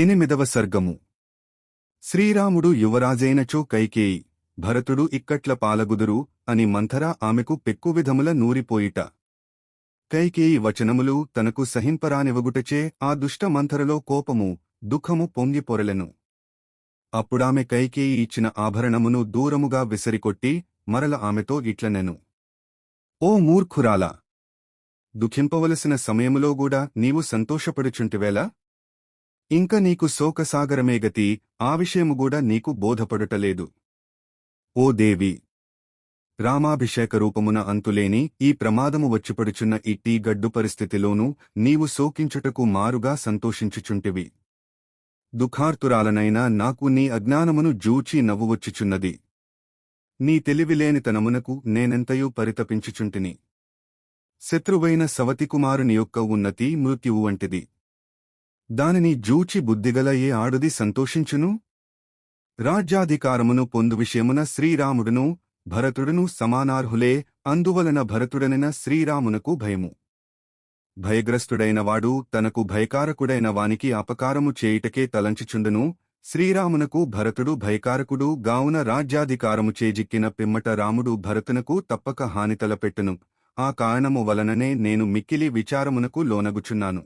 ఎనిమిదవ సర్గము. శ్రీరాముడు యువరాజైనచో కైకేయి భరతుడు ఇక్కట్ల పాలగుదురు అని మంథరా ఆమెకు పెక్కువిధముల నూరిపోయిట. కైకేయి వచనములు తనకు సహింపరానివగుటచే ఆ దుష్ట మంథరలో కోపము దుఃఖము పొంగి పొరలెను అప్పుడామె కైకేయి ఇచ్చిన ఆభరణమును దూరముగా విసరికొట్టి మరల ఆమెతో ఇట్లనెను. ఓ మూర్ఖురాలా! దుఃఖింపవలసిన సమయములో గూడా నీవు సంతోషపడుచుంటివేలా ఇంక నీకు శోకసాగరమే గతి ఆ విషయము కూడా నీకు బోధపడుటలేదు. ఓ దేవి! రామాభిషేక రూపమున అంతులేని ఈ ప్రమాదము వచ్చిపడుచున్న ఇట్టి గడ్డు పరిస్థితిలోనూ నీవు శోకించుటకు మారుగా సంతోషించుచుంటివి. దుఃఖార్తురాలనైనా నాకు నీ అజ్ఞానమును జూచి నవ్వువచ్చుచున్నది. నీ తెలివిలేనితనమునకు నేనెంతయూ పరితపించుచుంటిని. శత్రువైన సవతికుమారుని యొక్క ఉన్నతి మృత్యువు వంటిది. దానిని జూచి బుద్ధిగల ఏ ఆడుది సంతోషించును? రాజ్యాధికారమును పొందు విషయమున శ్రీరాముడును భరతుడును సమానార్హులే అందువలన భరతుడనిన శ్రీరామునకు భయము. భయగ్రస్తుడైన వాడు తనకు భయకారకుడైన వానికి అపకారము చేయుటకే తలంచుచుండును శ్రీరామునకు భరతుడు భయకారకుడు గావున రాజ్యాధికారము చేజిక్కిన పిమ్మట రాముడు భరతునకు తప్పక హాని తలపెట్టును. ఆ కారణము వలననే నేను మిక్కిలి విచారమునకు లోనగుచున్నాను.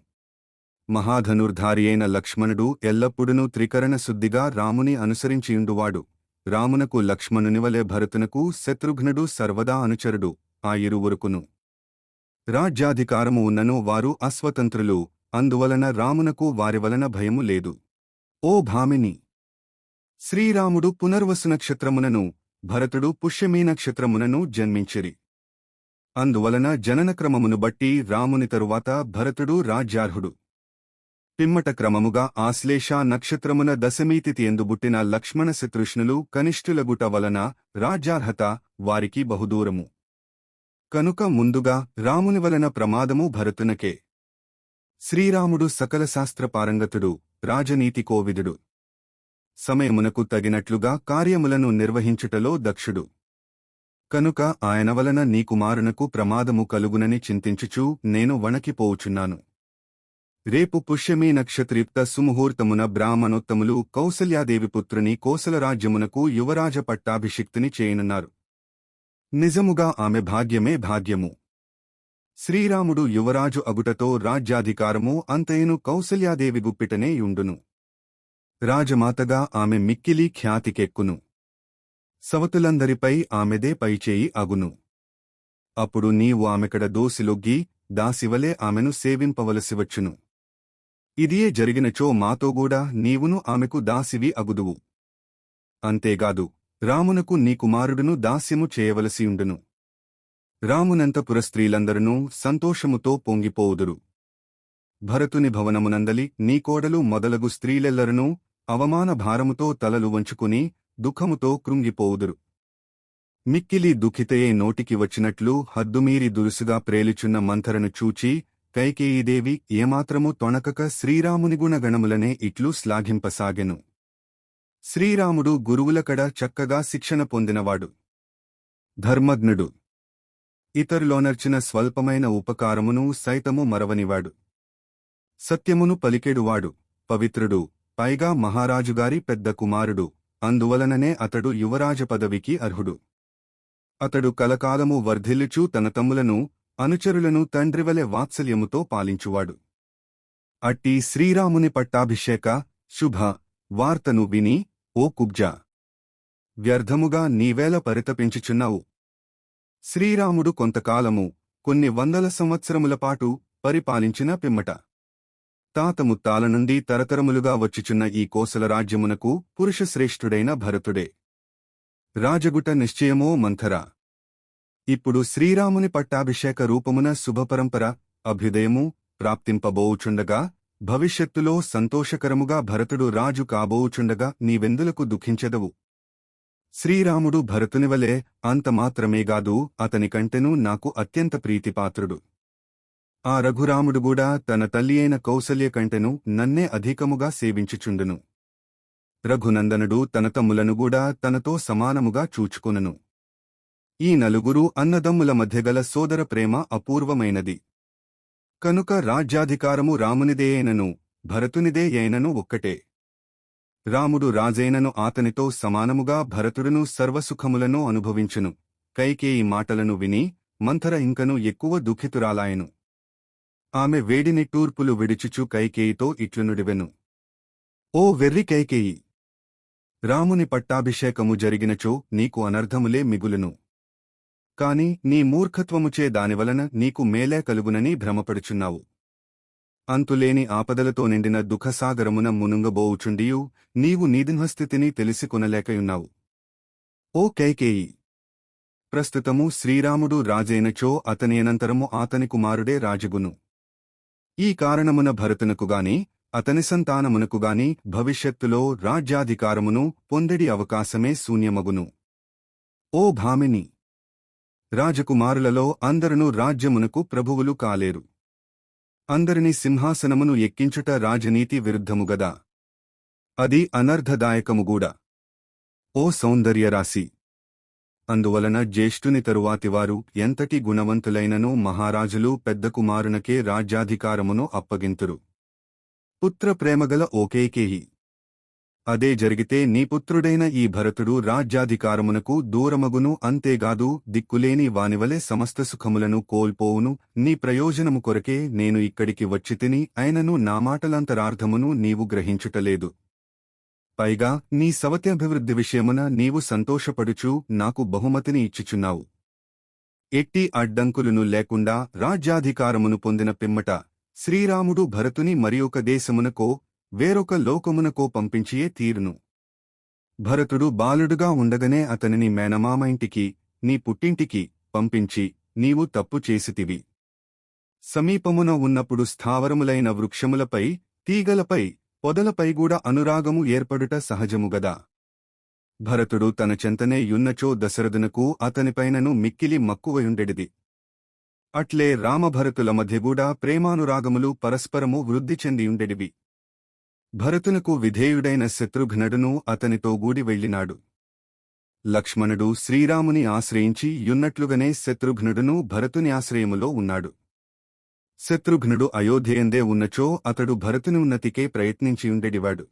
మహాధనుర్ధారి అయిన లక్ష్మణుడు ఎల్లప్పుడూ త్రికరణ శుద్ధిగా రాముని అనుసరించియుండువాడు. రామునకు లక్ష్మణునివలె భరతునకు శత్రుఘ్నుడు సర్వదా అనుచరుడు ఆ ఇరువురుకును. రాజ్యాధికారము ఉన్నను వారు అస్వతంత్రులు అందువలన రామునకు వారివలన భయము లేదు. ఓ భామిని! శ్రీరాముడు పునర్వసు నక్షత్రమునను భరతుడు పుష్యమీ నక్షత్రమునను జన్మించిరి. అందువలన జననక్రమమును బట్టి రాముని తరువాత భరతుడు రాజ్యార్హుడు. పిమ్మట క్రమముగా ఆశ్లేష నక్షత్రమున దశమీతిథి ఎందుబుట్టిన లక్ష్మణ శత్రుష్ణులు కనిష్ఠులగుట వలన రాజ్యార్హత వారికి బహుదూరము. కనుక ముందుగా రాముని వలన ప్రమాదము భరతునకే. శ్రీరాముడు సకల శాస్త్ర పారంగతుడు రాజనీతి కోవిదుడు. సమయమునకు తగినట్లుగా కార్యములను నిర్వహించుటలో దక్షుడు. కనుక ఆయన వలన నీ కుమారునకు ప్రమాదము కలుగునని చింతించుచూ నేను వణకిపోవుచున్నాను. రేపు పుష్యమే నక్షత్రయుక్త సుముహూర్తమున బ్రాహ్మణోత్తములు కౌసల్యాదేవి పుత్రుని కోసలరాజ్యమునకు యువరాజ పట్టాభిషిక్తిని చేయనున్నారు. నిజముగా ఆమె భాగ్యమే భాగ్యము. శ్రీరాముడు యువరాజు అగుటతో రాజ్యాధికారము అంతయును కౌసల్యాదేవి గుప్పిటనే యుండును. రాజమాతగా ఆమె మిక్కిలి ఖ్యాతికెక్కును. సవతులందరిపై ఆమెదే పైచేయి అగును. అప్పుడు నీవు ఆమెకడ దోసిలొగ్గి దాసివలే ఆమెను సేవింపవలసివచ్చును. ఇదియే జరిగినచో మాతోగూడా నీవును ఆమెకు దాసివి అగుదువు. అంతేగాదు రామునకు నీ కుమారుడును దాస్యము చేయవలసియుండును రామునంతపుర స్త్రీలందరూ సంతోషముతో పొంగిపోవుదురు. భరతుని భవనమునందలి నీ కోడలు మొదలగు స్త్రీలెల్లరనూ అవమాన భారముతో తలలు వంచుకుని దుఃఖముతో కృంగిపోవుదురు. మిక్కిలి దుఃఖితయే నోటికి వచ్చినట్లు హద్దుమీరి దురుసుగా ప్రేలుచున్న మంథరను చూచి కైకేయీదేవి ఏమాత్రము తొణకక శ్రీరాముని గుణగణములనే ఇట్లు శ్లాఘింపసాగెను. శ్రీరాముడు గురువులకడ చక్కగా శిక్షణ పొందినవాడు. ధర్మజ్ఞుడు. ఇతరులోనర్చిన స్వల్పమైన ఉపకారమును సైతము మరవనివాడు. సత్యమును పలికెడువాడు పవిత్రుడు పైగా మహారాజుగారి పెద్ద కుమారుడు అందువలననే అతడు యువరాజ పదవికి అర్హుడు. అతడు కలకాలము వర్ధిల్లుచూ తన తమ్ములను అనుచరులను తండ్రివలె వాత్సల్యముతో పాలించువాడు. అట్టి శ్రీరాముని పట్టాభిషేక శుభ వార్తను విని ఓ కుబ్జా! వ్యర్థముగా నీవేల పరితపించుచున్నావు. శ్రీరాముడు కొంతకాలము కొన్ని వందల సంవత్సరములపాటు పరిపాలించిన పిమ్మట. తాతముత్తాల నుండి తరతరములుగా వచ్చుచున్న ఈ కోసల రాజ్యమునకు పురుషశ్రేష్ఠుడైన భరతుడే. రాజగుట నిశ్చయమో మంథరా! ఇప్పుడు శ్రీరాముని పట్టాభిషేక రూపమున శుభపరంపర అభ్యుదయము ప్రాప్తింపబోవుచుండగా భవిష్యత్తులో సంతోషకరముగా భరతుడు రాజు కాబోవుచుండగా నీవెందులకు దుఃఖించెదవు? శ్రీరాముడు భరతునివలే అంతమాత్రమేగాదు అతనికంటెను నాకు అత్యంత ప్రీతిపాత్రుడు. ఆ రఘురాముడుగూడా తన తల్లి అయిన కౌసల్య కంటెను నన్నే అధికముగా సేవించుచుండును. రఘునందనుడు తన తమ్ములనుగూడా తనతో సమానముగా చూచుకొనును. ఈ నలుగురు అన్నదమ్ముల మధ్యగల సోదర ప్రేమ అపూర్వమైనది. కనుక రాజ్యాధికారము రామునిదేయనను భరతునిదే అయినను ఒక్కటే. రాముడు రాజైనను ఆతనితో సమానముగా భరతుడును సర్వసుఖములను అనుభవించును. కైకేయి మాటలను విని మంథర ఇంకను ఎక్కువ దుఃఖితురాలాయను. ఆమె వేడిని టూర్పులు విడిచుచు కైకేయితో ఇట్లునుడివెను. ఓ వెర్రి కైకేయి! రాముని పట్టాభిషేకము జరిగినచో నీకు అనర్ధములే మిగులును. కాని నీ మూర్ఖత్వముచే దానివలన నీకు మేలే కలుగునని భ్రమపడుచున్నావు. అంతులేని ఆపదలతో నిండిన దుఃఖసాగరమున మునుంగబోవుచుండియు నీవు నీదిన్హస్థితిని తెలిసి కొనలేకయున్నావు ఓ కైకేయి! ప్రస్తుతము శ్రీరాముడు రాజైనచో అతని అనంతరము ఆతని కుమారుడే రాజగును. ఈ కారణమున భరతునకుగాని అతని సంతానమునకుగాని భవిష్యత్తులో రాజ్యాధికారమును పొందడి అవకాశమే శూన్యమగును. ఓ భామిని! రాజకుమారులలో అందరును రాజ్యమునకు ప్రభువులు కాలేరు. అందరిని సింహాసనమును ఎక్కించుట రాజనీతి విరుద్ధముగదా అది అనర్ధదాయకముగూడా ఓ సౌందర్యరాశి! అందువలన జ్యేష్ఠుని తరువాతివారు ఎంతటి గుణవంతులైనను మహారాజులు పెద్ద కుమారునకే రాజ్యాధికారమును అప్పగింతురు. పుత్ర ప్రేమగల ఓకేకేహి! అదే జరిగితే నీ పుత్రుడైన ఈ భరతుడు రాజ్యాధికారమునకు దూరమగును అంతేగాదు దిక్కులేని వానివలె సమస్త సుఖములను కోల్పోవును. నీ ప్రయోజనము కొరకే నేను ఇక్కడికి వచ్చితిని అయినను నా మాటలంతరార్థమును నీవు గ్రహించుటలేదు. పైగా నీ సవత్యభివృద్ధి విషయమున నీవు సంతోషపడుచు నాకు బహుమతిని ఇచ్చుచున్నావు. ఎట్టి అడ్డంకులను లేకుండా రాజ్యాధికారమును పొందిన పిమ్మట శ్రీరాముడు భరతుని మరియొక దేశమునకో వేరొక లోకమునకో పంపించియే తీరును. భరతుడు బాలుడుగా ఉండగనే అతనిని మేనమామైంటికి నీ పుట్టింటికి పంపించి నీవు తప్పు చేసితివి. సమీపమున ఉన్నప్పుడు స్థావరములైన వృక్షములపై తీగలపై పొదలపైగూడా అనురాగము ఏర్పడుట సహజముగదా భరతుడు తన చెంతనే యున్నచో దశరథునకు అతనిపైనను మిక్కిలి మక్కువయుండెడిది. అట్లే రామభరతుల మధ్యగూడా ప్రేమానురాగములు పరస్పరము వృద్ధి చెందియుండెడివి. భరతునకు విధేయుడైన శత్రుఘ్నుడును అతనితో గూడి వెళ్ళినాడు. లక్ష్మణుడు శ్రీరాముని ఆశ్రయించి యున్నట్లుగానే శత్రుఘ్నుడును భరతుని ఆశ్రయములో ఉన్నాడు. శత్రుఘ్నుడు అయోధ్యయందే ఉన్నచో అతడు భరతుని ఉన్నతికే ప్రయత్నించియుండెడివాడు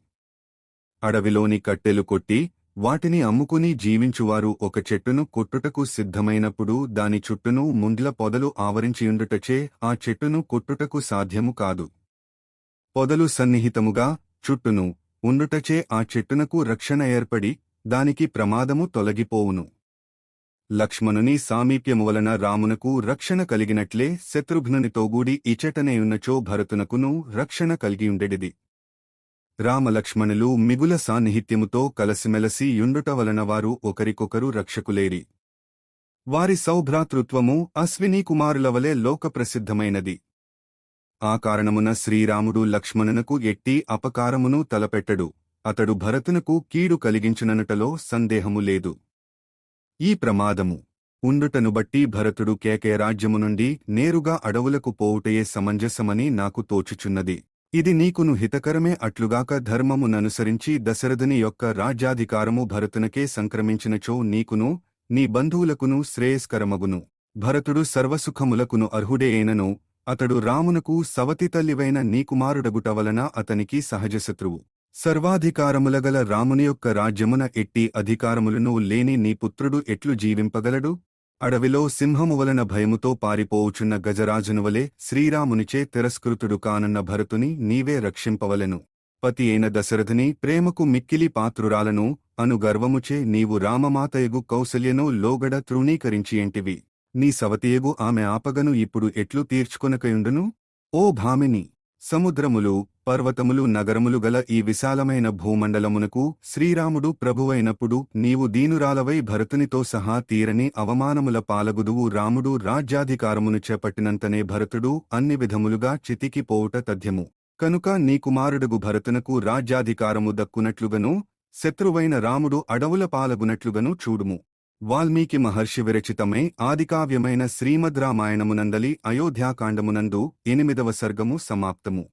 అడవిలోని కట్టెలు కొట్టి వాటిని అమ్ముకుని జీవించువారు ఒక చెట్టును కొట్టుటకు సిద్ధమైనప్పుడు దాని చుట్టూను ముండ్ల పొదలు ఆవరించియుండుటచే ఆ చెట్టును కొట్టుటకు సాధ్యము కాదు. పొదలు సన్నిహితముగా చుట్టును ఉండుటచే ఆ చెట్టునకు రక్షణ ఏర్పడి దానికి ప్రమాదము తొలగిపోవును. లక్ష్మణుని సామీప్యము వలన రామునకు రక్షణ కలిగినట్లే శత్రుఘ్నునితోగూడి ఇచటనేయున్నచో భరతునకును రక్షణ కలిగియుండెడిది. రామలక్ష్మణులు మిగుల సాన్నిహిత్యముతో కలసిమెలసి యుండుట వలన వారు ఒకరికొకరు రక్షకులేరి. వారి సౌభ్రాతృత్వము అశ్వినీ కుమారుల వలె లోకప్రసిద్ధమైనది. ఆ కారణమున శ్రీరాముడు లక్ష్మణునకు ఎట్టి అపకారమును తలపెట్టడు. అతడు భరతునకు కీడు కలిగించుననుటలో సందేహము లేదు. ఈ ప్రమాదము. ఉండుటను బట్టి భరతుడు కేకే రాజ్యము నుండి నేరుగా అడవులకు పోవుటయే సమంజసమని నాకు తోచుచున్నది. ఇది నీకును హితకరమే అట్లుగాక ధర్మముననుసరించి దశరథుని యొక్క రాజ్యాధికారము భరతునకే సంక్రమించినచో నీకును నీ బంధువులకును శ్రేయస్కరమగును. భరతుడు సర్వసుఖములకును అర్హుడే అయినను అతడు రామునకు సవతి తల్లివైన వలన అతనికి సహజశత్రువు. సర్వాధికారములగల రాముని యొక్క రాజ్యమున ఎట్టి అధికారములను లేని నీ పుత్రుడు ఎట్లు జీవింపగలడు? అడవిలో సింహము వలన భయముతో పారిపోవుచున్న గజరాజునువలే శ్రీరామునిచే తిరస్కృతుడు కానన్న భరతుని నీవే రక్షింపవలెను. పతి అయిన దశరథుని ప్రేమకు మిక్కిలి పాత్రురాలను అను గర్వముచే నీవు రామమాతయగు కౌసల్యను లోగడ తృణీకరించి ఎంటివి నీ సవతియగు ఆమె ఆపగను ఇప్పుడు ఎట్లు తీర్చుకొనకయుండును? ఓ భామిని సముద్రములు పర్వతములు నగరములు గల ఈ విశాలమైన భూమండలమునకు శ్రీరాముడు ప్రభువైనప్పుడు నీవు దీనురాలవై భరతునితో సహా తీరని అవమానముల పాలగుదువు రాముడు రాజ్యాధికారమును చేపట్టినంతనే భరతుడు అన్ని విధములుగా చితికిపోవుట తథ్యము. కనుక నీ కుమారుడుగు భరతునకు రాజ్యాధికారము దక్కునట్లుగను శత్రువైన రాముడు అడవుల పాలగునట్లుగను చూడుము. వాల్మీకి మహర్షి విరచితమే ఆదికావ్యమైన శ్రీమద్ రామాయణమునందలి అయోధ్యాకాండమునందు ఎనిమిదవ సర్గము సమాప్తము.